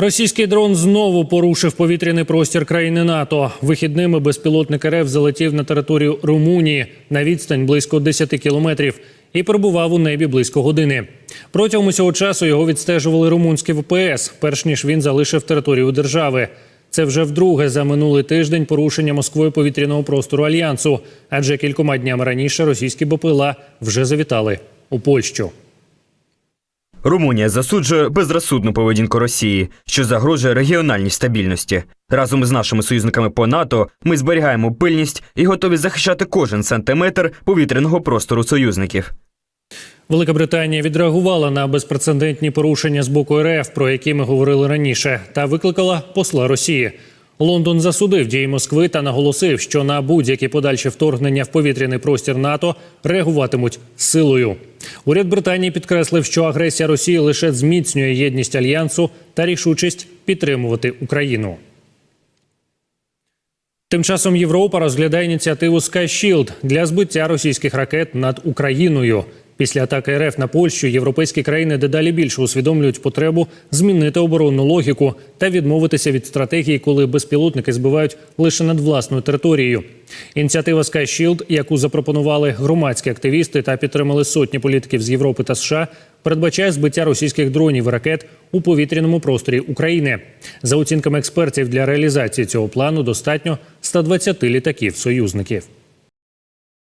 Російський дрон знову порушив повітряний простір країни НАТО. Вихідними безпілотник РФ залетів на територію Румунії на відстань близько 10 кілометрів і перебував у небі близько години. Протягом усього часу його відстежували румунські ВПС, перш ніж він залишив територію держави. Це вже вдруге за минулий тиждень порушення Москвою повітряного простору альянсу, адже кількома днями раніше російські БПЛА вже завітали у Польщу. Румунія засуджує безрозсудну поведінку Росії, що загрожує регіональній стабільності. Разом з нашими союзниками по НАТО ми зберігаємо пильність і готові захищати кожен сантиметр повітряного простору союзників. Велика Британія відреагувала на безпрецедентні порушення з боку РФ, про які ми говорили раніше, та викликала посла Росії. Лондон засудив дії Москви та наголосив, що на будь-які подальші вторгнення в повітряний простір НАТО реагуватимуть силою. Уряд Британії підкреслив, що агресія Росії лише зміцнює єдність альянсу та рішучість підтримувати Україну. Тим часом Європа розглядає ініціативу Sky Shield для збиття російських ракет над Україною. Після атаки РФ на Польщу європейські країни дедалі більше усвідомлюють потребу змінити оборонну логіку та відмовитися від стратегії, коли безпілотники збивають лише над власною територією. Ініціатива Sky яку запропонували громадські активісти та підтримали сотні політиків з Європи та США, передбачає збиття російських дронів і ракет у повітряному просторі України. За оцінками експертів, для реалізації цього плану достатньо 120 літаків союзників.